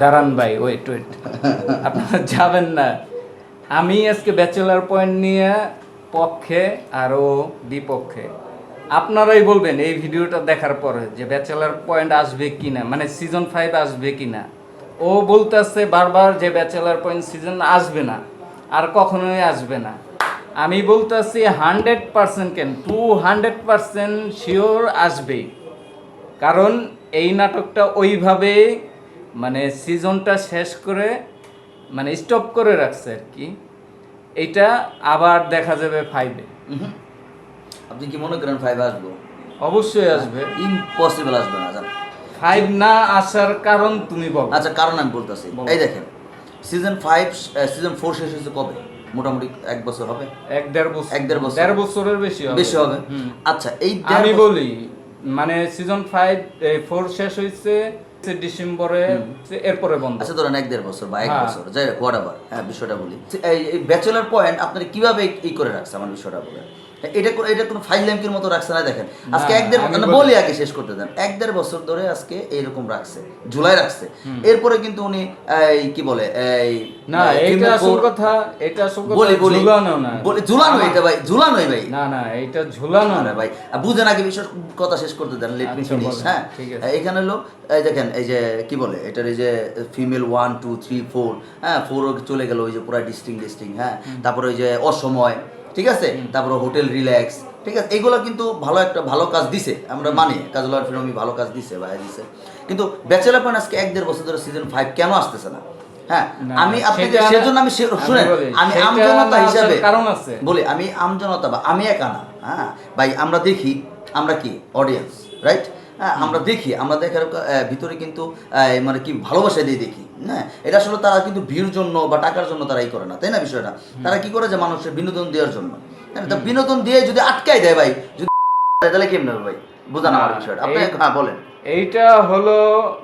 দাঁড়ান ভাই wait wait আপনারা যাবেন না। আমি আজকে ব্যাচেলার পয়েন্ট নিয়ে পক্ষে আরও বিপক্ষে। আপনারাই বলবেন এই ভিডিওটা দেখার পরে যে ব্যাচেলার পয়েন্ট আসবে কি না মানে সিজন ফাইভ আসবে কি না ও বলতেছে বারবার যে ব্যাচেলার পয়েন্ট সিজন আসবে না, আর কখনোই আসবে না। আমি বলতেছি হান্ড্রেড পার্সেন্ট কেন? টু হান্ড্রেড পার্সেন্ট শিওর আসবেই। কারণ এই নাটকটা ওইভাবে মানে সিজনটা শেষ করে মানে স্টপ করে রাখছে আর কি। এইটা আবার দেখা যাবে ফাইভে আপনি কি মনে করেন ফাইভ আসব? অবশ্যই আসবে। ইম্পসিবল আসবে না জান। ফাইভ না আসার কারণ তুমি বলো। আচ্ছা কারণ আমি বলতেছি। এই দেখেন সিজন ফাইভ সিজন ফোর শেষ হয়েছে কবে? মোটামুটি এক বছর হবে? এক দেড় বছর। এক দেড় বছর। দেড় বছরের বেশি হবে। বেশি হবে? আচ্ছা এই আমি বলি মানে সিজন ফাইভ ফোর শেষ হয়েছে ডিসেম্বরে এরপরে বন্ধ। আচ্ছা ধরেন এক দেড় বছর বা এক হ্যাঁ। বছর যাই হোক হোয়াট হ্যাঁ বিষয়টা বলি। এই ব্যাচেলার পয়েন্ট আপনার কীভাবে ই করে রাখছে আমার বিষয়টা বলে এটা এটা কোনো ফাইল ল্যাম্পের মতো রাখছে না দেখেন। আজকে এক দেড় বলি- আগে শেষ করতে দেন। এক দেড় বছর ধরে আজকে এইরকম রাখছে জুলাই রাখছে। এরপরে কিন্তু উনি এই কি বলে এই না এটা আসল কথা এটা আসল কথা বলি বলি। ঝুলানো না। বলি ঝুলানো এটা ভাই ঝুলানোই ভাই। না না এটা ঝুলানো না। ভাই বুঝেন আগে বিষয় কথা শেষ করতে দেন লেট মি ফিনিশ হ্যাঁ। এখানে হলো এই দেখেন এই যে কি বলে এটার এই যে female one two three four হ্যাঁ ফোর চলে গেল ওই যে পুরো ডিস্টিং ডিস্টিং হ্যাঁ? তারপরে ওই যে অসময় ঠিক আছে? তারপরে হোটেল রিল্যাক্স ঠিক আছে? এগুলো কিন্তু ভালো একটা ভালো কাজ দিছে। আমরা মানি কাজল ফিরমি ভালো কাজ দিছে ভাই দিছে। কিন্তু ব্যাচেলার পয়েন্ট আজকে এক দেড় বছর ধরে সিজন ফাইভ কেন আসতেছে না? হ্যাঁ আমি আপনাকে সেজন্য আমি শুনেন আমি আমজনতা হিসাবে কারণ আছে। বলি আমি আমজনতা বা আমি একা না হ্যাঁ? ভাই আমরা দেখি আমরা কি? অডিয়েন্স রাইট আমরা দেখি আমরা দেখার ভিতরে কিন্তু আহ, মানে কি ভালোবাসা দিয়ে দেখি হ্যাঁ? এটা আসলে তারা কিন্তু ভিড় জন্য বা টাকার জন্য তারাই এই করে না তাই না বিষয়টা? তারা কি করে যে মানুষের বিনোদন দেওয়ার জন্য? হ্যাঁ, বিনোদন দিয়ে যদি আটকাই দেয় ভাই যদি তাহলে কেমন হবে ভাই? বুঝান আমার বিষয়টা। আপনি হ্যাঁ বলেন। এইটা হলো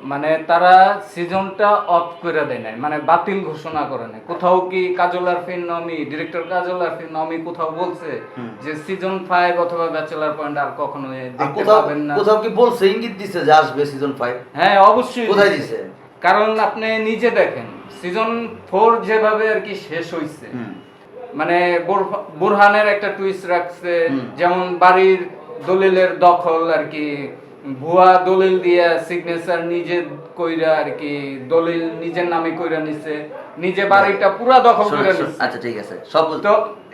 মানে তারা সিজনটা অফ করে দেয় নাই মানে বাতিল ঘোষণা করে নাই। কোথাও কি কাজল আরফিন নমি ডিরেক্টর কাজল আরফিন নমি কোথাও বলছে যে সিজন অথবা ব্যাচেলার পয়েন্ট আর কখনো দেখতে পাবেন না। কোথাও কি বলছে ইঙ্গিত দিছে যে আসবে সিজন ফাইভ হ্যাঁ অবশ্যই কোথায় দিছে। কারণ আপনি নিজে দেখেন সিজন ফোর যেভাবে আর কি শেষ হয়েছে মানে বোরহ- বুরহানের একটা টুইস্ট রাখছে যেমন বাড়ির দলিলের দখল আর কি ভুয়া দলিল দিয়ে সিগনেচার নিজে কইরা আর কি দলিল নিজের নামে কইরা নিছে নিজে বাড়িটা পুরা দখল করে নিছে। আচ্ছা ঠিক আছে। সব তো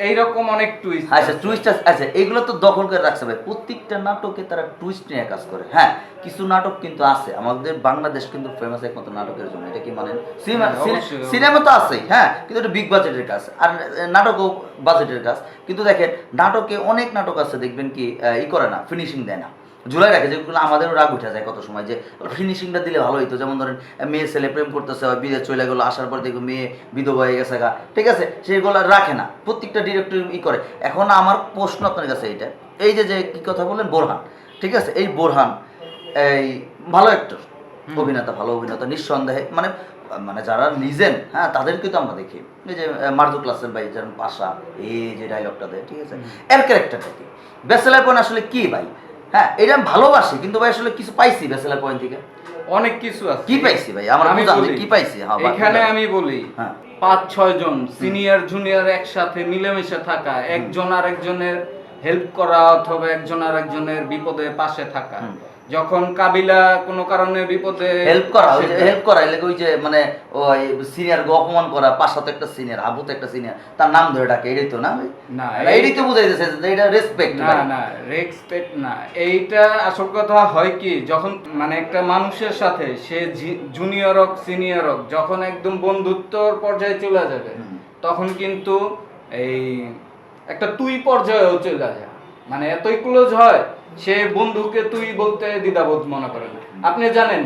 এইরকম অনেক টুইস্ট আচ্ছা টুইস্ট আচ্ছা এগুলো তো দখল করে রাখছে ভাই। প্রত্যেকটা নাটকে তারা টুইস্ট নিয়ে কাজ করে। হ্যাঁ কিছু নাটক কিন্তু আছে। আমাদের বাংলাদেশ কিন্তু ফেমাস একমাত্র নাটকের জন্য। এটা কি মানেন? সিনেমা হ্যাঁ। সিনেমা তো আছে হ্যাঁ কিন্তু এটা বিগ বাজেটের কাজ। আর নাটকও বাজেটের কাজ। কিন্তু দেখেন নাটকে অনেক নাটক আছে দেখবেন কি ই করে না ফিনিশিং দেয় না। ঝুলাই রাখে যেগুলো আমাদেরও রাগ উঠে যায় কত সময় যে ফিনিশিংটা দিলে ভালো হইতো। যেমন ধরেন মেয়ে ছেলে প্রেম করতেছে বা বিদেশ চলে গেলো আসার পর দেখব মেয়ে বিধবা হয়ে গেছে গা। ঠিক আছে? সেগুলো রাখে না। প্রত্যেকটা ডিরেক্টর ই করে। এখন আমার প্রশ্ন আপনার কাছে এইটা। এই যে যে কি কথা বললেন? বোরহান। ঠিক আছে? এই বোরহান এই ভালো অ্যাক্টর অভিনেতা ভালো অভিনেতা নিঃসন্দেহে। মানে মানে যারা লিজেন হ্যাঁ তাদেরকে তো আমরা দেখি। এই যে মার্জু ক্লাসের ভাই যেমন পাশা এই যে ডায়লগটা দেয় ঠিক আছে? এর ক্যারেক্টারটা কি? ব্যাচেলার পয়েন্ট আসলে কি ভাই? হ্যাঁ এটা আমি ভালোবাসি কিন্তু ভাই আসলে কিছু পাইছি ব্যাচেলার পয়েন্ট থেকে। অনেক কিছু আছে। কি পাইছি ভাই? আমার আমি কি পাইছি? হ্যাঁ এখানে আমি বলি হ্যাঁ। পাঁচ ছয় জন সিনিয়র জুনিয়র একসাথে মিলেমিশে থাকা একজন আর একজনের হেল্প করা অথবা একজন আরেকজনের বিপদে পাশে থাকা। যখন কাবিলা কোনো কারণে বিপদে হেল্প করা হেল্প করা এলাকা ওই যে মানে ওই সিনিয়র অপমান করা পাশাতে একটা সিনিয়র আবু তো একটা সিনিয়র তার নাম ধরে ডাকে এটাই তো না, না, এটাই তো বুঝাইতেছে যে এটা রেসপেক্ট না না রেসপেক্ট না এইটা আসল কথা হয় কি যখন মানে একটা মানুষের সাথে সে জুনিয়র হোক সিনিয়র হোক যখন একদম বন্ধুত্বর পর্যায়ে চলে যাবে তখন কিন্তু এই একটা তুই পর্যায়েও চলে যায়। মানে এতই ক্লোজ হয় সে বন্ধুকে তুই বলতে দ্বিধাবোধ মনে করে না। আপনি জানেন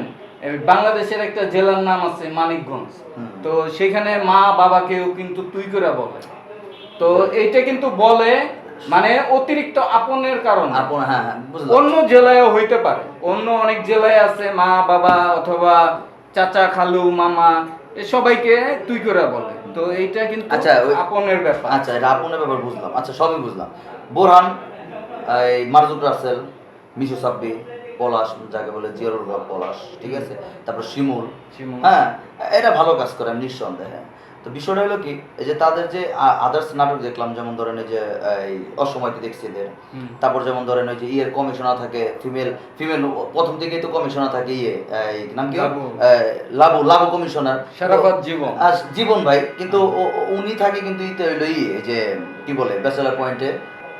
বাংলাদেশের একটা জেলার নাম আছে মানিকগঞ্জ। তো সেখানে মা বাবাকেও কিন্তু তুই করে বলে। তো এইটা কিন্তু বলে মানে অতিরিক্ত আপনের কারণে। আপন হ্যাঁ হ্যাঁ অন্য জেলায়ও হইতে পারে। অন্য অনেক জেলায় আছে মা বাবা অথবা চাচা খালু মামা এ সবাইকে তুই করে বলে। তো এইটা কিন্তু আচ্ছা, আপনের ব্যাপার। আচ্ছা এটা আপনের ব্যাপার বুঝলাম। আচ্ছা সবই বুঝলাম। বোরহান এই মারজুক রাসেল মিশু সাব্বি পলাশ যাকে বলে জিয়ারুল হক পলাশ ঠিক আছে? তারপর শিমুল। হ্যাঁ এটা ভালো কাজ করে নিঃসন্দেহে। তো বিষয়টা হলো কি যে তাদের যে আদার্স নাটক দেখলাম যেমন ধরেন যে এই অসময়কে দেখছি এদের। তারপর যেমন ধরেন ওই যে ইয়ের কমিশনার থাকে ফিমেল ফিমেল প্রথম থেকেই তো কমিশনার থাকে ইয়ে এই নাম কি? লাবু। লাবু কমিশনার। সারাফাত জীবন। জীবন ভাই। কিন্তু উনি থাকে কিন্তু ইতে হইল ইয়ে এই যে কি বলে ব্যাচেলার পয়েন্টে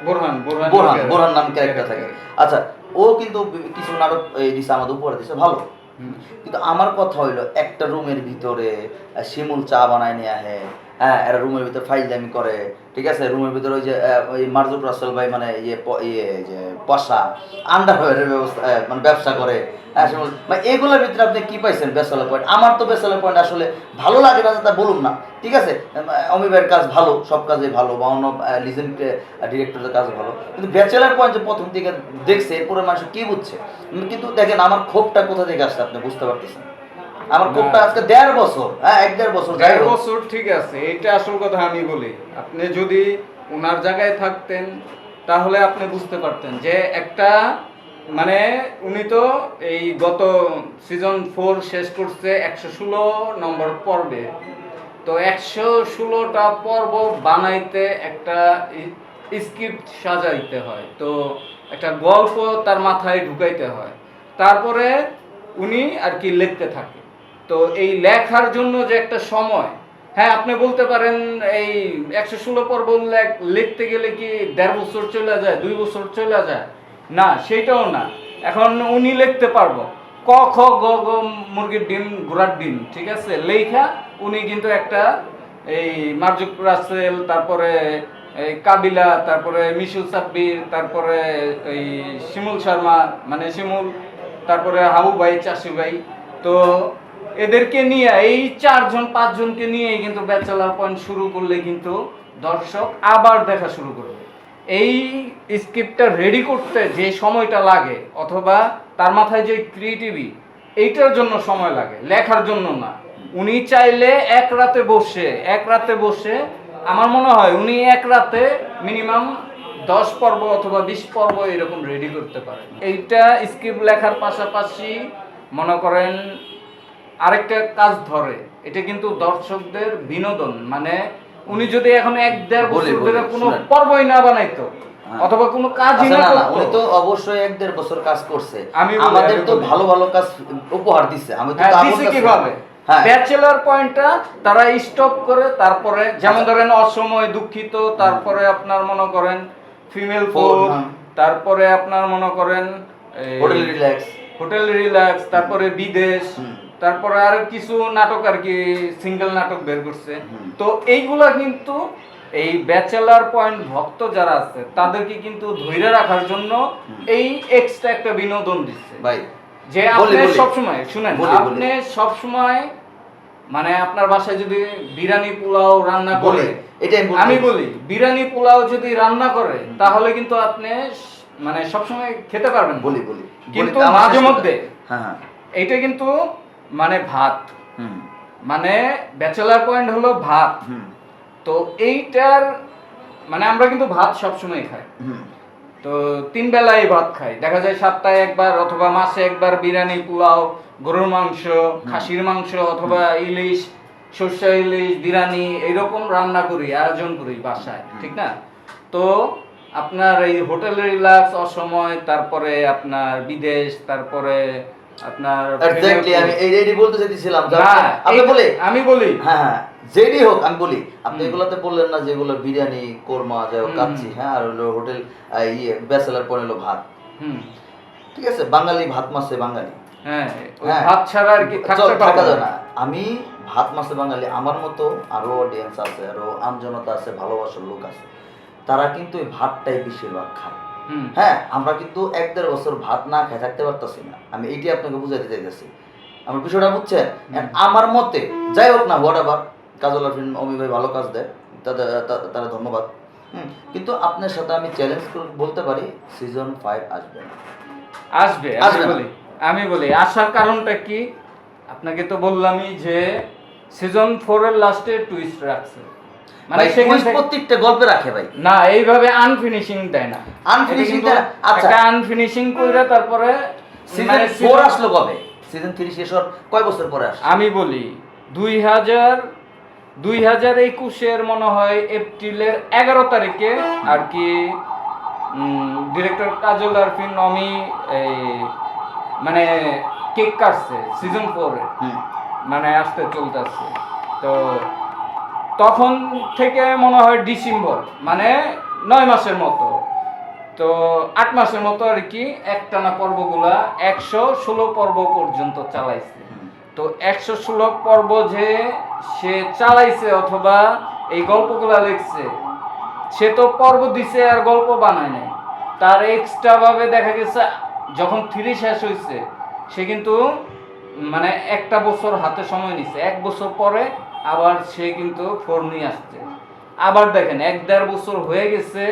বোরহান বোরহান বোরহান নাম ক্যারেক্টার থাকে। আচ্ছা ও কিন্তু কিছু নাটক এই দিছে আমাদের উপরে দিছে ভালো। কিন্তু আমার কথা হইল একটা রুমের ভিতরে শিমুল চা বানায় নিয়ে আহে হ্যাঁ এরা রুমের ভিতরে ফাইজলামি করে। ঠিক আছে? রুমের ভিতরে ওই যে ওই মারজুক রাসেল ভাই মানে ইয়ে ইয়ে যে পশা আন্ডারওয়্যারের ব্যবস্থা মানে ব্যবসা করে। হ্যাঁ মানে এগুলোর ভিতরে আপনি কি পাইছেন বেসালা পয়েন্ট আমার তো বেসালা পয়েন্ট আসলে ভালো লাগে না তা বলুন না। ঠিক আছে? অমিবের কাজ ভালো, সব কাজে ভালো, বা অন্য লিজেন্ড ডিরেক্টরের কাজ ভালো। কিন্তু ব্যাচেলার পয়েন্ট যে প্রথম থেকে দেখছে, এরপরে মানুষ কি বুঝছে? কিন্তু দেখেন, আমার ক্ষোভটা কোথা থেকে আসছে আপনি বুঝতে পারতেছেন? আমার আজকে দেড় বছর হ্যাঁ এক দেড় বছর দেড় বছর। ঠিক আছে এটা আসল কথা আমি বলি। আপনি যদি ওনার জায়গায় থাকতেন তাহলে আপনি বুঝতে পারতেন যে একটা মানে উনি তো এই গত সিজন ফোর শেষ করছে একশো ষোলো নম্বর পর্বে। তো একশো ষোলোটা পর্ব বানাইতে একটা স্ক্রিপ্ট সাজাইতে হয়। তো একটা গল্প তার মাথায় ঢুকাইতে হয়। তারপরে উনি আর কি লিখতে থাকে। তো এই লেখার জন্য যে একটা সময় হ্যাঁ আপনি বলতে পারেন এই একশো ষোলো পর্ব লেখ- লিখতে গেলে কি দেড় বছর চলে যায়, দুই বছর চলে যায়? না, সেটাও না। এখন উনি লিখতে পারব। ক, খ, গ গ, মুরগির ডিম, ঘোড়ার ডিম, ঠিক আছে? লেখা উনি কিন্তু একটা এই মার্জুক রাসেল, তারপরে এই কাবিলা, তারপরে মিশুল সাব্বির, তারপরে এই শিমুল শর্মা মানে শিমুল, তারপরে হাবু ভাই চাষি ভাই তো এদেরকে নিয়ে, এই চারজন, পাঁচজনকে নিয়েই কিন্তু ব্যাচেলার পয়েন্ট শুরু করলে কিন্তু দর্শক আবার দেখা শুরু করবে। এই স্ক্রিপ্টটা রেডি করতে যে সময়টা লাগে, অথবা তার মাথায় যে ক্রিয়েটিভি এইটার জন্য সময় লাগে, লেখার জন্য না। উনি চাইলে এক রাতে বসে, এক রাতে বসে, আমার মনে হয় উনি এক রাতে মিনিমাম দশ পর্ব অথবা বিশ পর্ব এরকম রেডি করতে পারেন। এইটা স্ক্রিপ্ট লেখার পাশাপাশি মনে করেন আরেকটা কাজ ধরে এটা কিন্তু দর্শকদের বিনোদন মানে উনি যদি এখন এক দেড় বছর ধরে কোনো পর্বই না বানাইতো হ্যাঁ। অথবা কোনো কাজই আচ্ছা, না উনি তো অবশ্যই এক দেড় বছর কাজ করছে। আমাদের তো ভালো ভালো কাজ উপহার দিচ্ছে আমি তো হ্যাঁ, দিছে কীভাবে? ব্যাচেলার পয়েন্টটা তারা স্টপ করে তারপরে যেমন ধরেন অসময় দুঃখিত তারপরে আপনার মনে করেন ফিমেল ফোর, ফোর হ্যাঁ। তারপরে আপনার মনে করেন হোটেল রিল্যাক্স হোটেল রিল্যাক্স তারপরে বিদেশ। তারপরে আর কিছু নাটক আর কি সিঙ্গেল নাটক বের করছে। তো এইগুলা কিন্তু এই ব্যাচেলার পয়েন্ট ভক্ত যারা আছে তাদেরকে কিন্তু ধৈর্য রাখার জন্য এই এক্সট্রা একটা বিনোদন দিচ্ছে। ভাই যে আপনি। সবসময় শুনেন। আপনি সবসময় মানে আপনার বাসায় যদি বিরিয়ানি পোলাও রান্না করে আমি। বলি বিরিয়ানি পোলাও যদি রান্না করে তাহলে কিন্তু আপনি মানে সবসময় খেতে পারবেন বলি বলি। কিন্তু মাঝে মধ্যে হ্যাঁ হ্যাঁ। এইটা কিন্তু মানে ভাত। মানে ব্যাচেলার পয়েন্ট হলো ভাত। তো এইটার মানে আমরা কিন্তু ভাত সবসময় খাই। তো তিন বেলায় ভাত খাই। দেখা যায় সপ্তাহে একবার অথবা মাসে একবার বিরিয়ানি পোলাও গরুর মাংস খাসির মাংস অথবা ইলিশ সর্ষে ইলিশ বিরিয়ানি এইরকম রান্না করি আয়োজন করি বাসায় ঠিক না? তো আপনার এই হোটেল রিল্যাক্স অসময় তারপরে আপনার বিদেশ তারপরে আপনার এক্স্যাক্টলি আমি এই বলতে চাইছিলাম আপনি বলে? আমি বলি। হ্যাঁ হ্যাঁ যেটি হোক আমি বলি। আপনি এগুলাতে বললেন না যেগুলো বিরিয়ানি কোরমা যাই হোক কাচ্ছি হ্যাঁ আর হলো হোটেল ইয়ে ব্যাচেলার পরে হলো ভাত। হুম। ঠিক আছে বাঙালি ভাত মাসে বাঙালি। হ্যাঁ হ্যাঁ। ভাত ছাড়া আর কি থাকা যায় না। আমি ভাত মাসে বাঙালি আমার মতো আরও অডিয়েন্স আছে আরও আমজনতা আছে ভালোবাসার লোক আছে। তারা কিন্তু এই ভাতটাই বেশিরভাগ খায়। হ্যাঁ আমরা কিন্তু এক দেড় বছর ভাত না খেয়ে থাকতে পারতাছি না। আমি এইটি আপনাকে বুঝাইতে চাইতেছি। আমার বিষয়টা বুঝছেন? আমার মতে যাই হোক না হোয়াট এভার কাজল আফরিন অমি ভাই ভালো কাজ দেয়। তাদের তারা ধন্যবাদ। কিন্তু আপনার সাথে আমি চ্যালেঞ্জ বলতে পারি সিজন ফাইভ আসবে আসবে আসবে। বলি আমি বলি আসার কারণটা কি? আপনাকে তো বললামই যে সিজন ফোর এর লাস্টে টুইস্ট রাখছে। মানে প্রত্যেকটা গল্পে রাখে ভাই? না এইভাবে আনফিনিশিং দেয় না? আচ্ছা। আনফিনিশিং কইরা তারপরে সিজন মানে আসলো কবে? সিজন থ্রি শেষ হওয়ার কয় বছর পরে আসছে আমি বলি দুই হাজার দুই হাজার একুশের মনে হয় এপ্রিলের এগারো তারিখে আর কি ডিরেক্টর কাজল আরফিন নমি এই মানে কেক কাটছে সিজন ফোরে মানে আসতে চলতেছে। তো তখন থেকে মনে হয় ডিসেম্বর মানে নয় মাসের মতো। তো আট মাসের মতো আর কি একটানা পর্বগুলা একশো ষোলো পর্ব পর্যন্ত চালাইছে। তো একশো ষোলো পর্ব যে সে চালাইছে অথবা এই গল্পগুলা লিখছে সে তো পর্ব দিছে আর গল্প বানায় নাই। তার এক্সট্রা ভাবে দেখা গেছে যখন থ্রি শেষ হয়েছে সে কিন্তু মানে একটা বছর হাতে সময় নিছে। এক বছর পরে আবার সে কিন্তু ফোর নিয়ে আসছে। আবার দেখেন এক দেড় বছর হয়ে গেছে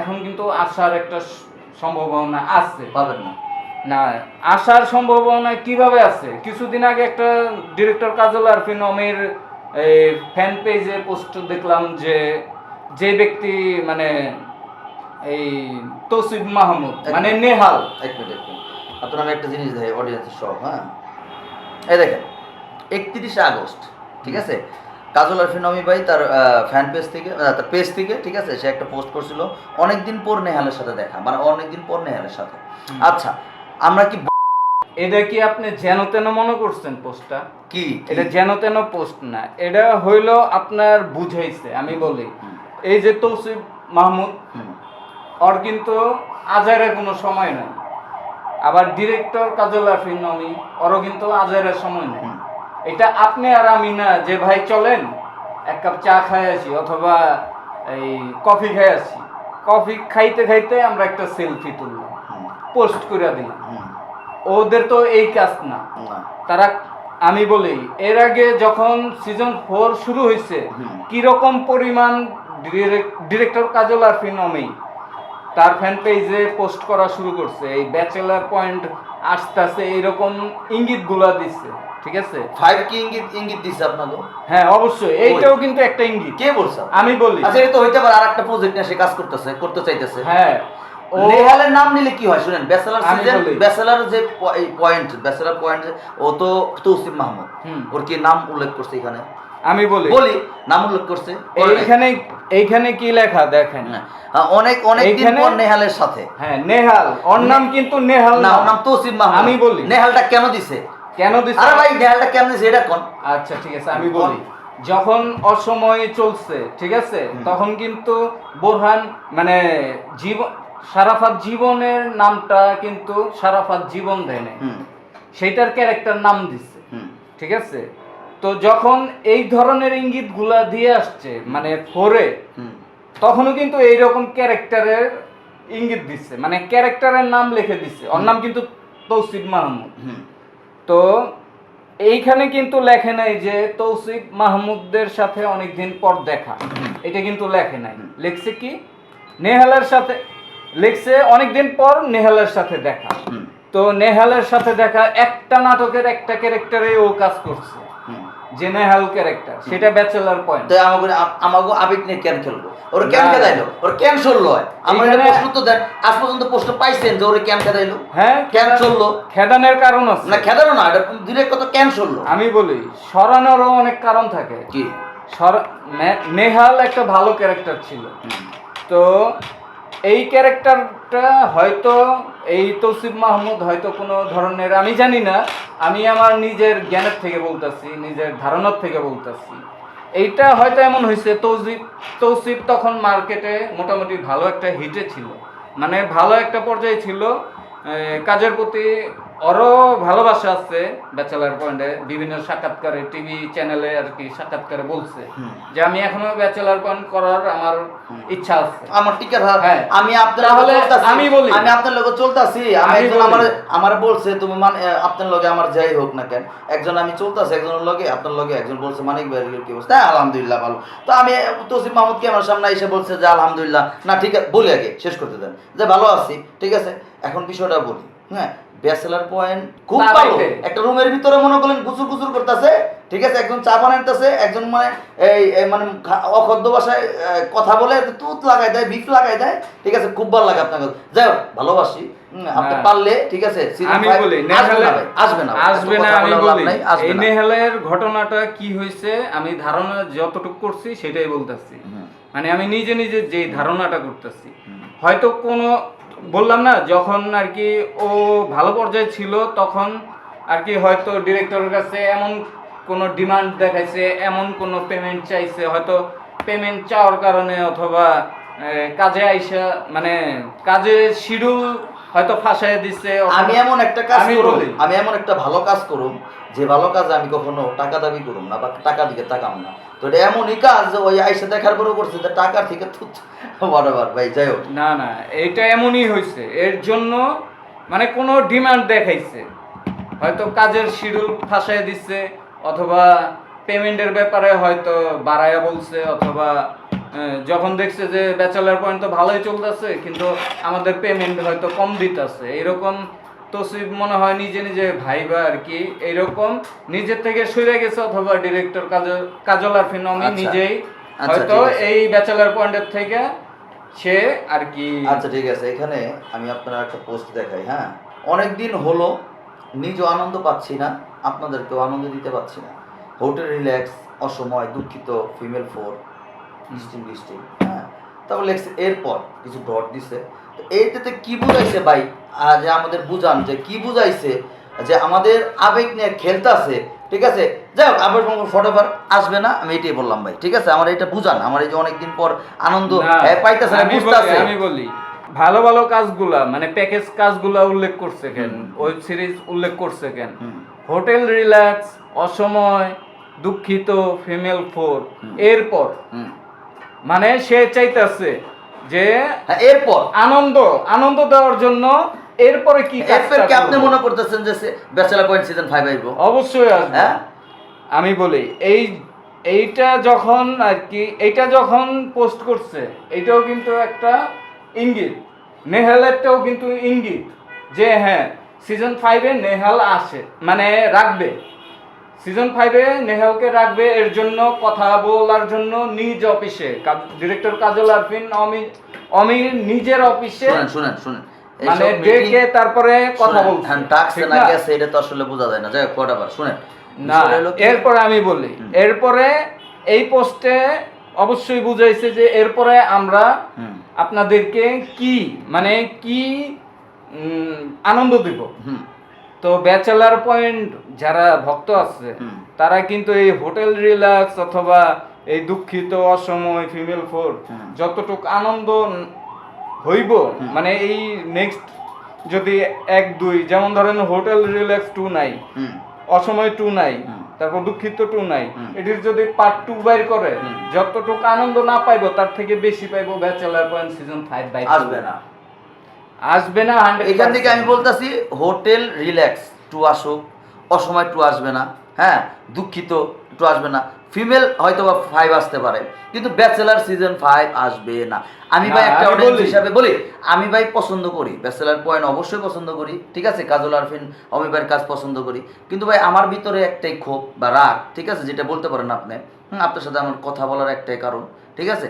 এখন কিন্তু আসার একটা সম্ভাবনা আছে। পাবেন না। না আসার সম্ভাবনা কীভাবে আছে? কিছুদিন আগে একটা ডিরেক্টর কাজল আরফিন অমির এই ফ্যান পেজে পোস্ট দেখলাম যে যে ব্যক্তি মানে এই তৌসিফ মাহমুদ মানে নেহাল। এক মিনিট আপনার আমি একটা জিনিস দেয় অডিয়েন্সের সব হ্যাঁ? এই দেখেন একত্রিশে আগস্ট ঠিক আছে? কাজল আরফিন নমি ভাই তার ফ্যান পেজ থেকে তার পেজ থেকে ঠিক আছে? সে একটা পোস্ট করছিল অনেকদিন পর নেহালের সাথে দেখা মানে অনেকদিন পর নেহালের সাথে। আচ্ছা আমরা কি এটা কি আপনি যেন তেন মনে করছেন পোস্টটা কি? এটা যেন তেন পোস্ট না এটা হইল আপনার বুঝাইছে আমি বলি। এই যে তৌসিফ মাহমুদ ওর কিন্তু আজারের কোনো সময় নাই। আবার ডিরেক্টর কাজল আরফিন নমি ওরও কিন্তু আজারের সময় নেই। এটা আপনি আর আমি না যে ভাই চলেন এক কাপ চা খাই আসি অথবা এই কফি খাই আসি। কফি খাইতে খাইতে আমরা একটা সেলফি তুললাম পোস্ট করে দিলাম। ওদের তো এই কাজ না। তারা আমি বলি এর আগে যখন সিজন ফোর শুরু হয়েছে। কীরকম পরিমাণ ডিরেক্টর কাজল আর ফিনমি তার ফ্যান পেজে পোস্ট করা শুরু করছে। এই ব্যাচেলার পয়েন্ট আস্তে আস্তে এইরকম ইঙ্গিতগুলা দিচ্ছে ঠিক আছে? ফাইভ কি ইঙ্গিত? ইঙ্গিত দিচ্ছে আপনাকে হ্যাঁ অবশ্যই এইটাও কিন্তু একটা ইঙ্গিত। কে বলছে? আমি বলি। আচ্ছা এটা তো হইতে পারে আর একটা প্রজেক্ট নিয়ে সে কাজ করতেছে করতে চাইতেছে। হ্যাঁ ও নেহালের নাম নিলে কি হয় শুনেন ব্যাচেলার সিজন ব্যাচেলার যে পয়েন্ট ব্যাচেলার পয়েন্ট ও তো তৌসিফ মাহমুদ। হুম। ওর কি নাম উল্লেখ করছে এখানে? আমি বলি। বলি নাম উল্লেখ করছে এইখানে এইখানে কি লেখা? দেখেন। হ্যাঁ, হ্যাঁ, অনেক অনেক দিন পর নেহালের সাথে। হ্যাঁ নেহাল। ওর নাম কিন্তু নেহাল না না। ওর নাম তৌসিফ মাহমুদ। আমি বলি। নেহালটা কেন দিছে? কেন দিছে? আরে ভাই নেহালটা কেন দিছে এটা কোন? আচ্ছা ঠিক আছে আমি বলি। যখন অসময় চলছে ঠিক আছে তখন কিন্তু বোরহান মানে জীবন সারাফাত জীবনের নামটা কিন্তু সারাফাত জীবন দেয় নাই। সেইটার ক্যারেক্টার নাম দিচ্ছে হুম। ঠিক আছে? তো যখন এই ধরনের ইঙ্গিতগুলা দিয়ে আসছে মানে ফোরে তখনও কিন্তু এইরকম ক্যারেক্টারের ইঙ্গিত দিচ্ছে মানে ক্যারেক্টারের নাম লিখে দিচ্ছে। ওর নাম কিন্তু তৌসিফ মাহমুদ। তো এইখানে কিন্তু লেখে নাই যে তৌসিফ মাহমুদদের সাথে অনেকদিন পর দেখা। এটা কিন্তু লেখে নাই। লিখছে কি? নেহালের সাথে লিখছে অনেকদিন পর নেহালের সাথে দেখা। তো নেহালের সাথে দেখা একটা নাটকের একটা ক্যারেক্টারে ও কাজ করছে। নেহাল ক্যারেক্টার সেটা ব্যাচেলার পয়েন্ট তো আমাকে আমাকে আবেগ নিয়ে কেন খেলব? ওর কেন না। খেদাইলো ওর কেন চলল? আমার এটা প্রশ্ন তো দেন আজ পর্যন্ত প্রশ্ন পাইছেন যে ওরে কেন খেদাইলো হ্যাঁ কেন চলল? খেদানের কারণ আছে। না খেদানো না এটা ডিরেক্ট কথা কেন চলল? আমি বলি সরানোরও অনেক কারণ থাকে। কি? সর- নেহাল একটা ভালো ক্যারেক্টার ছিল। তো এই ক্যারেক্টারটা হয়তো, এই তৌসিফ মাহমুদ হয়তো কোনো ধরনের, আমি জানি না, আমি আমার নিজের জ্ঞানের থেকে বলতেছি, নিজের ধারণার থেকে বলতেছি। এইটা হয়তো এমন হয়েছে, তৌসিফ তৌসিফ তখন মার্কেটে মোটামুটি ভালো একটা হিটে ছিল। মানে ভালো একটা পর্যায়ে ছিল কাজের প্রতি ওরও ভালোবাসা আছে ব্যাচেলার পয়েন্টে বিভিন্ন সাক্ষাৎকারে টিভি চ্যানেলে আর কি সাক্ষাৎকারে বলছে যে আমি এখনও ব্যাচেলার পয়েন্ট করার আমার ইচ্ছা আছে। আমার টিকার হাত হ্যাঁ। আমি আপনার তাহলে আমি বলি। আমি আপনার লগে চলতাছি। আমি একজন আমার আমার বলছে তুমি মানে আপনার লগে আমার যাই হোক না কেন একজন আমি চলতাছি একজনের লগে আপনার লগে একজন বলছে মানিক ভাই কি অবস্থা? হ্যাঁ, আলহামদুলিল্লাহ ভালো। তো আমি তসিম মাহমুদকে আমার সামনে এসে বলছে যে আলহামদুলিল্লাহ। না ঠিক আছে বলি আগে শেষ করতে দেন। যে ভালো আছি ঠিক আছে এখন বিষয়টা বলি। হ্যাঁ ব্যাচেলার পয়েন্ট খুব ভালো। একটা রুমের ভিতরে মনে করলেন গুসুর গুসুর করতেছে ঠিক আছে? একজন চা বানাইতেছে একজন মানে এই মানে অখাদ্য ভাষায় কথা বলে তুত লাগাই দেয় বিফ লাগাই দেয় ঠিক আছে? খুব ভালো লাগে আপনাকে। যাই হোক ভালোবাসি। আপনি। পারলে ঠিক আছে? আমি বলি আসবে না আসবে না আমি বলি এই নেহালের ঘটনাটা কি হয়েছে আমি ধারণা যতটুকু করছি সেটাই বলতেছি। মানে আমি নিজে নিজে যে ধারণাটা করতেছি হয়তো কোনো বললাম না, যখন আর কি ও ভালো পর্যায়ে ছিল, তখন আর কি হয়তো ডিরেক্টরের কাছে এমন কোনো ডিমান্ড দেখাইছে, এমন কোনো পেমেন্ট চাইছে, হয়তো পেমেন্ট চাওয়ার কারণে অথবা কাজে আইসা মানে কাজে শিডিউল হয়তো ফাঁসায় দিচ্ছে আমি এমন একটা কাজ বলি। আমি এমন একটা ভালো কাজ করুম যে ভালো কাজ আমি কখনো টাকা দাবি করুম না বা টাকা দিকে তাকাম না। তো এটা এমনই কাজ যে ওই আইসা দেখার পরেও করছে যে টাকার থেকে থুত বরাবর ভাই যাই হোক। না না এইটা এমনই হয়েছে এর জন্য মানে কোনো ডিমান্ড দেখাইছে। হয়তো কাজের শিডিউল ফাঁসায় দিচ্ছে অথবা পেমেন্টের ব্যাপারে হয়তো বাড়ায়া বলছে অথবা যখন দেখছে যে ব্যাচেলার পয়েন্ট তো ভালোই চলতেছে কিন্তু আমাদের পেমেন্ট হয়তো কম দিতেছে। এরকম তসিব মনে হয় নিজে নিজে ভাইবা আর কি। এইরকম নিজের থেকে সরে গেছে অথবা ডিরেক্টর কাজল আর ফিনমি আচ্ছা। নিজেই আচ্ছা, হয়তো এই ব্যাচেলার পয়েন্টের থেকে সে আর কি আচ্ছা ঠিক আছে। এখানে আমি আপনার একটা পোস্ট দেখাই হ্যাঁ? অনেক দিন হলো নিজেও আনন্দ পাচ্ছি না আপনাদেরকেও আনন্দ দিতে পারছি না। হোটেল রিল্যাক্স অসময় দুঃখিত ফিমেল ফোর বৃষ্টি বৃষ্টি হ্যাঁ তারপর লেখছে এরপর কিছু ডট দিছে। তো এইটাতে কি বুঝাইছে ভাই? যে আমাদের বুঝান যে কি বুঝাইছে? যে আমাদের আবেগ নিয়ে খেলতেছে ঠিক আছে? যাই হোক আবার ফটোফার আসবে না আমি এটাই বললাম ভাই ঠিক আছে? আমার এটা বুঝান আমার এই যে অনেকদিন পর আনন্দ পাইতেছে না বুঝতেছে। আমি বলি ভালো ভালো কাজগুলা মানে প্যাকেজ কাজগুলা উল্লেখ করছে কেন? ওয়েব সিরিজ উল্লেখ করছে কেন? হোটেল রিল্যাক্স অসময় দুঃখিত ফিমেল ফোর এরপর। মানে সে চাইতেছে যে হ্যাঁ এরপর। আনন্দ আনন্দ দেওয়ার জন্য এরপরে কি এরপর কি আপনি মনে করতেছেন যে ব্যাচেলার পয়েন্ট সিজন ফাইভ আইব? অবশ্যই আসবে। হ্যাঁ? আমি বলি এই এইটা যখন আর কি এইটা যখন পোস্ট করছে এইটাও কিন্তু একটা ইঙ্গিত। নেহালেরটাও কিন্তু ইঙ্গিত যে হ্যাঁ সিজন ফাইভে নেহাল আসে মানে রাখবে। সিজন ফাইভে নেহালকে রাখবে এর জন্য কথা বলার জন্য নিজ অফিসে। ডিরেক্টর কাজল আরফিন অমি অমির নিজের অফিসে। শুনেন শুনেন শুনেন। মানে ডেকে তারপরে কথা শুনেন, বলছে। টাকছে ঠিক না? গেছে এটা তো আসলে বোঝা যায় না। যাই হোক শুনেন। না এরপরে আমি বলি এরপরে এই পোস্টে অবশ্যই বুঝাইছে যে এরপরে আমরা আপনাদেরকে কি মানে কি আনন্দ দিব। হুম, তো ব্যাচেলার পয়েন্ট যারা ভক্ত আছে তারা কিন্তু এই হোটেল রিল্যাক্স অথবা এই দুঃখিত অসময় ফিমেল ফোর যতটুক আনন্দ হইব মানে এই নেক্সট যদি এক দুই যেমন ধরেন হোটেল রিল্যাক্স টু নাই অসময় টু নাই তারপর দুঃখিত টু নাই এটির যদি পার্ট টু বাইর করে। যতটুকু আনন্দ না পাইবো তার থেকে বেশি পাইবো ব্যাচেলার পয়েন্ট সিজন ফাইভ বাই আসবে না। আসবে না এখান থেকে আমি বলতেছি হোটেল রিল্যাক্স টু আসুক অসময় টু আসবে না হ্যাঁ দুঃখিত টু আসবে না। ফিমেল হয়তো বা ফাইভ আসতে পারে কিন্তু ব্যাচেলার সিজন ফাইভ আসবে না। আমি ভাই একটা অডিয়েন্স হিসাবে বলি আমি ভাই পছন্দ করি ব্যাচেলার পয়েন্ট অবশ্যই পছন্দ করি ঠিক আছে কাজল আরফিন অমি ভাইয়ের কাজ পছন্দ করি কিন্তু ভাই আমার ভিতরে একটাই ক্ষোভ বা রাগ ঠিক আছে যেটা বলতে পারেন আপনি হুম, আপনার সাথে আমার কথা বলার একটাই কারণ ঠিক আছে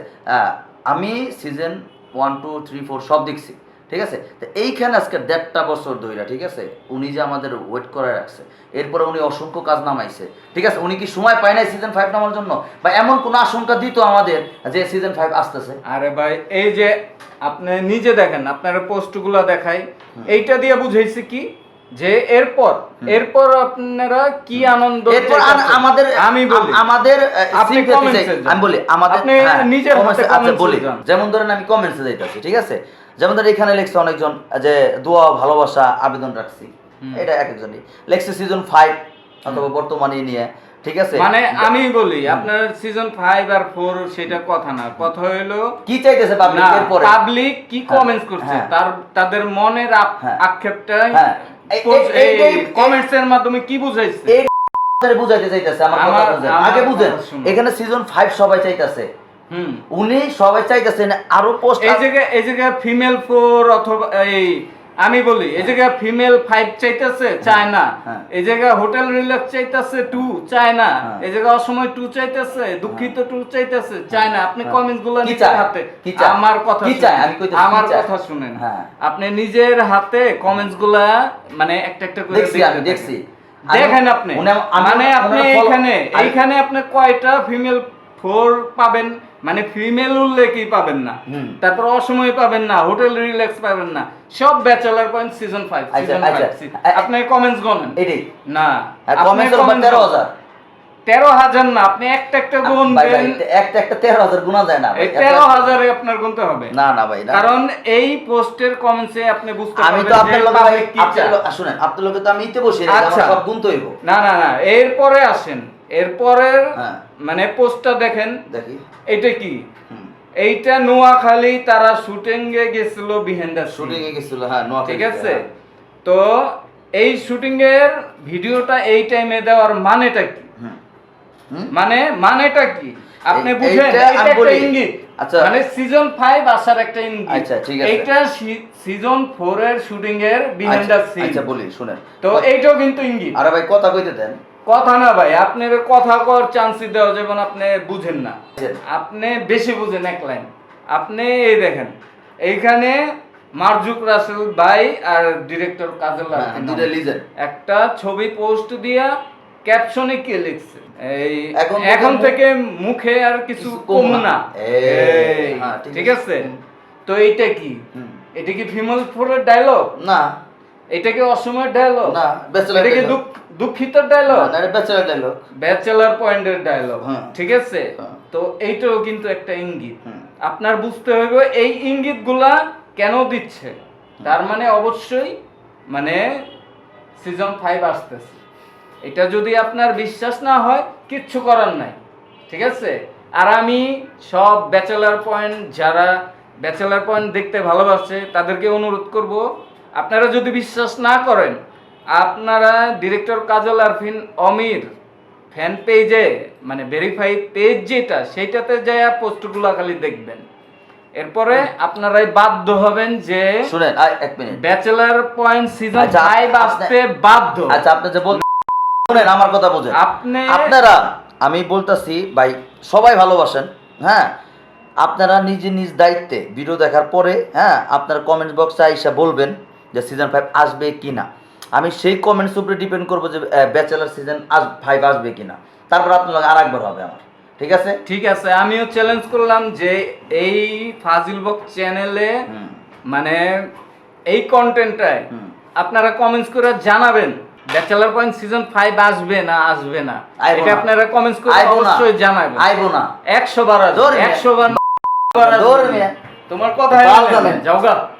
আমি season one two three four সব দেখছি। ঠিক আছে? তো এইখানে আজকে দেড়টা বছর ধইরা ঠিক আছে? উনি যে আমাদের ওয়েট করে রাখছে এরপরে উনি অসংখ্য কাজ নামাইছে ঠিক আছে? উনি কি সময় পায় নাই সিজন ফাইভ নামার জন্য? বা এমন কোনো আশঙ্কা দিত আমাদের যে সিজন ফাইভ আসতেছে? আরে ভাই এই যে আপনি নিজে দেখেন আপনার পোস্টগুলো দেখাই এইটা দিয়ে বুঝাইছে কি? যে এরপর এরপর আপনারা কি আনন্দ এরপর আমাদের আমি বলি। আমাদের আপনি যান। আমি বলি আমাদের আপনি হ্যাঁ, নিজের আচ্ছা বলি। যেমন ধরেন আমি কমেন্টসে যাইতাছি ঠিক আছে? যেমন ধরেন এখানে লেখছে অনেকজন যে দোয়া ভালোবাসা আবেদন রাখছি এটা এক একজনই লেখছে সিজন ফাইভ অথবা বর্তমানে নিয়ে ঠিক আছে মানে আমি বলি আপনার সিজন আর সেটা কথা না কথা হইল কি চাইতেছে পাবলিক কি হ্যাঁ, কমেন্টস করছে হ্যাঁ। তার তাদের মনের হ্যাঁ। আক্ষেপটা হ্যাঁ। এই- কমেন্টস এর মাধ্যমে কি বুঝাইছে বুঝাইতে চাইতেছে আমার কথা বুঝেন আগে বুঝেন এখানে সিজন ফাইভ সবাই চাইতেছে উনি সবাই চাইতেছেন আরও পোস্ট এই জায়গায় এই জায়গায় ফিমেল ফোর অথবা এই আমি বলি এই জায়গায় ফিমেল ফাইভ চাইতেছে চায় না হ্যাঁ। এই জায়গায় হোটেল রিল্যাক্স চাইতেছে টু চায় না হ্যাঁ। এই জায়গায় অসময় টু চাইতেছে দুঃখিত টু চাইতেছে চায় না আপনি হ্যাঁ। কমেন্টসগুলো নিজের হাতে আমার কথা আমার কথা শুনেন। হ্যাঁ। আপনি নিজের হাতে কমেন্টসগুলা মানে একটা একটা করে দেখছি। দেখেন আপনি। মানে আপনি এইখানে এইখানে আপনি কয়টা ফিমেল ফোর পাবেন মানে ফিমেল উল্লেখই পাবেন না? তারপর অসময় পাবেন না হোটেল রিল্যাক্স পাবেন না। সব ব্যাচেলার পয়েন্ট সিজন ফাইভ আচ্ছা, সিজন আচ্ছা। ফাইভ আপনি কমেন্টস গণেন। এটাই না। কমেন্টস হলো comments তেরো হাজার? না আপনি একটা একটা গুণ একটা একটা তেরো হাজার গুণা যায় না এই তেরো হাজারে আপনার গুনতে হবে। না না ভাই কারণ এই পোস্টের কমেন্টসে আপনি বুঝতে আমি তো আপনার লোকে ভাই শুনেন আপনার লোকে তো আমি ইতে বসে আচ্ছা। সব গুনতে হইব। না না না এরপরে আসেন। এরপরের হ্যাঁ। মানে পোস্টটা দেখেন দেখি। এটা কি? এইটা নোয়াখালী তারা শুটিং এ গেছিল বিহাইন্ড শুটিং এ গেছিল হ্যাঁ ঠিক আছে? তো এই শুটিং এর ভিডিওটা এই টাইমে দেওয়ার মানেটা কি? মানে মানেটা কি? আপনি বুঝেন এটা একটা ইঙ্গিত। আচ্ছা। মানে সিজন 5 আসার একটা ইঙ্গিত। আচ্ছা, ঠিক আছে। এইটা সিজন 4 এর শুটিং এর বিহাইন্ড দ্য আচ্ছা, সিন আচ্ছা বলি শুনেন। তো এইটাও কিন্তু ইঙ্গিত। আরে ভাই কথা কইতে দেন। কথা না ভাই আপনার কথা কর চান্সই দেওয়া যেমন আপনি বুঝেন না। আপনি বেশি বুঝেন এক লাইন। আপনি এই দেখেন এইখানে মারজুক রাসেল ভাই আর ডিরেক্টর কাজল হ্যাঁ, একটা ছবি পোস্ট দিয়া ক্যাপশনে কি লিখছে? এই এখন থেকে মুখে আর কিছু কম না। হ্যাঁ, ঠিক। আছে। তো এইটা কি? এটা কি ফিমেল ফোরের ডায়লগ না। এটা কি অসময়ের ডায়লগ না, bachelor এটা কি dialogue। দুঃখ- দুঃখিত ডায়লগ না, এটা ব্যাচেলার ডায়লগ ব্যাচেলার পয়েন্টের ডায়লগ। ঠিক আছে? হ্যাঁ। তো এইটাও কিন্তু একটা ইঙ্গিত। আপনার বুঝতে হবে এই ইঙ্গিতগুলা কেন দিচ্ছে? তার মানে অবশ্যই মানে সিজন ফাইভ আসতেছে। এটা যদি আপনার বিশ্বাস না হয় কিচ্ছু করার নাই ঠিক আছে? আর আমি সব ব্যাচেলার পয়েন্ট যারা ব্যাচেলার পয়েন্ট দেখতে ভালোবাসে তাদেরকে অনুরোধ করব আপনারা যদি বিশ্বাস না করেন আপনারা ডিরেক্টর কাজল আরফিন অমির ফ্যান পেজে মানে ভেরিফাই পেজ যেটা সেইটাতে যায় পোস্টগুলো খালি দেখবেন। এরপরে আপনারাই বাধ্য হবেন যে শুনেন এক মিনিট ব্যাচেলার পয়েন্ট সিজন যাই আসতে বাধ্য। আচ্ছা আপনি যে বল শুনেন আমার কথা বোঝেন। আপনি আপনারা আমি বলতাছি ভাই সবাই ভালোবাসেন হ্যাঁ? আপনারা নিজে নিজ দায়িত্বে ভিডিও দেখার পরে হ্যাঁ আপনার কমেন্ট বক্সে আইসা বলবেন যে সিজন ফাইভ আসবে কি না আমি সেই কমেন্টস উপরে ডিপেন্ড করব যে ব্যাচেলার সিজন আস ফাইভ আসবে কি না তারপর আপনার আর একবার হবে আমার। ঠিক আছে? ঠিক আছে আমিও চ্যালেঞ্জ করলাম যে এই ফাজিল বক চ্যানেলে মানে এই কন্টেন্টটায় আপনারা কমেন্টস করে জানাবেন ব্যাচেলার পয়েন্ট সিজন ফাইভ আসবে না আসবে না। এটা আপনারা কমেন্টস করে অবশ্যই জানাবেন। আইবো না। একশো বার আসবে, ধরে নে। একশো বার। তোমার কথা। যাওগা